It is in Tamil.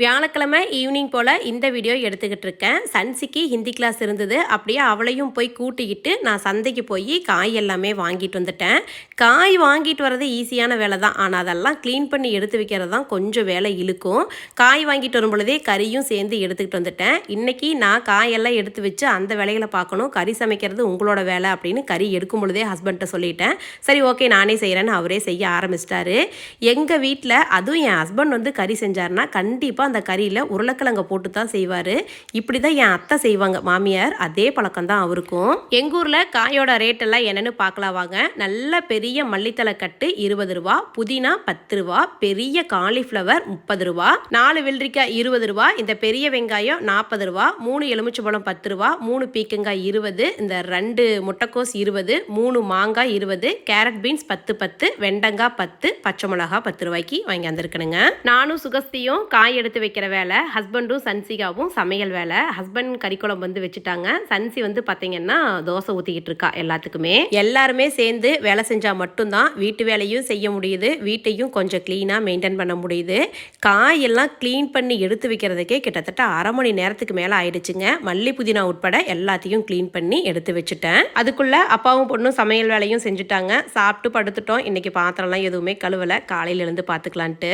வியாழக்கிழமை ஈவினிங் போல் இந்த வீடியோ எடுத்துக்கிட்டு இருக்கேன். சன்சிக்கு ஹிந்தி கிளாஸ் இருந்தது. அப்படியே அவளையும் போய் கூட்டிக்கிட்டு நான் சந்தைக்கு போய் காய் எல்லாமே வாங்கிட்டு வந்துட்டேன். காய் வாங்கிட்டு வர்றது ஈஸியான வேலை தான். ஆனால் அதெல்லாம் க்ளீன் பண்ணி எடுத்து வைக்கிறது தான் கொஞ்சம் வேலை இழுக்கும். காய் வாங்கிட்டு வரும் பொழுதே கறியும் சேர்ந்து எடுத்துக்கிட்டு வந்துட்டேன். இன்றைக்கி நான் காயெல்லாம் எடுத்து வச்சு அந்த வேலைகளை பார்க்கணும். கறி சமைக்கிறது உங்களோட வேலை அப்படின்னு கறி எடுக்கும் பொழுதே ஹஸ்பண்ட்டை சொல்லிட்டேன். சரி ஓகே நானே செய்கிறேன்னு அவரே செய்ய ஆரம்பிச்சிட்டாரு. எங்கள் வீட்டில் அதுவும் என் ஹஸ்பண்ட் வந்து கறி செஞ்சாருன்னா கண்டிப்பாக அந்த கறியில் உருளைக்கிழங்க போட்டு தான் செய்வார். இப்படி தான் என் அத்தை செய்வாங்க. மாமியார் அதே பழக்கம் தான் அவருக்கும். எங்கள் ஊரில் காயோட ரேட் எல்லாம் என்னென்னு பார்க்கலாம் வாங்க நல்ல பெரிய மல்லித்தலை கட்டு இருபது ரூபா புதினா பத்து ரூபா பெரிய காலிஃப்ளவர் முப்பது ரூபா நாலு வெள்ளரிக்காய் இருபது ரூபா இந்த பெரிய வெங்காயம் நாற்பது ரூபா மூணு எலுமிச்சம்பழம் பத்து ரூபா மூணு பீக்கங்காய் இருபது இந்த ரெண்டு முட்டைக்கோஸ் இருபது மூணு மாங்காய் இருபது கேரட் பீன்ஸ் பத்து பத்து வெண்டங்காய் பத்து பச்சை மிளகா பத்து ரூபாய்க்கு வாங்கி வந்திருக்கணுங்க. நானும் சுகஸ்தியும் காய் எடுத்து வைக்கிற வேலை ஹஸ்பண்டும் சன்சிகாவும் சமையல் வேலை. ஹஸ்பண்ட் கறிக்குழம்பு வந்து வச்சுட்டாங்க. சன்சி வந்து பார்த்தீங்கன்னா தோசை ஊற்றிக்கிட்டு இருக்கா எல்லாத்துக்குமே. எல்லாருமே சேர்ந்து வேலை செஞ்சால் மட்டும்தான் வீட்டு வேலையும் செய்ய முடியுது. வீட்டையும் கொஞ்சம் க்ளீனாக மெயின்டைன் பண்ண முடியுது. காயெல்லாம் க்ளீன் பண்ணி எடுத்து வைக்கிறதுக்கே கிட்டத்தட்ட அரை மணி நேரத்துக்கு மேலே ஆயிடுச்சுங்க. மல்லி புதினா உட்பட எல்லாத்தையும் க்ளீன் பண்ணி எடுத்து வச்சுட்டேன். அதுக்குள்ளே அப்பாவும் பொண்ணும் சமையல் வேலையும் செஞ்சுட்டாங்க. சாப்பிட்டு படுத்துட்டோம். இன்னைக்கு பாத்திரம்லாம் எதுவுமே கழுவலை. காலையிலேருந்து பார்த்துக்கலான்ட்டு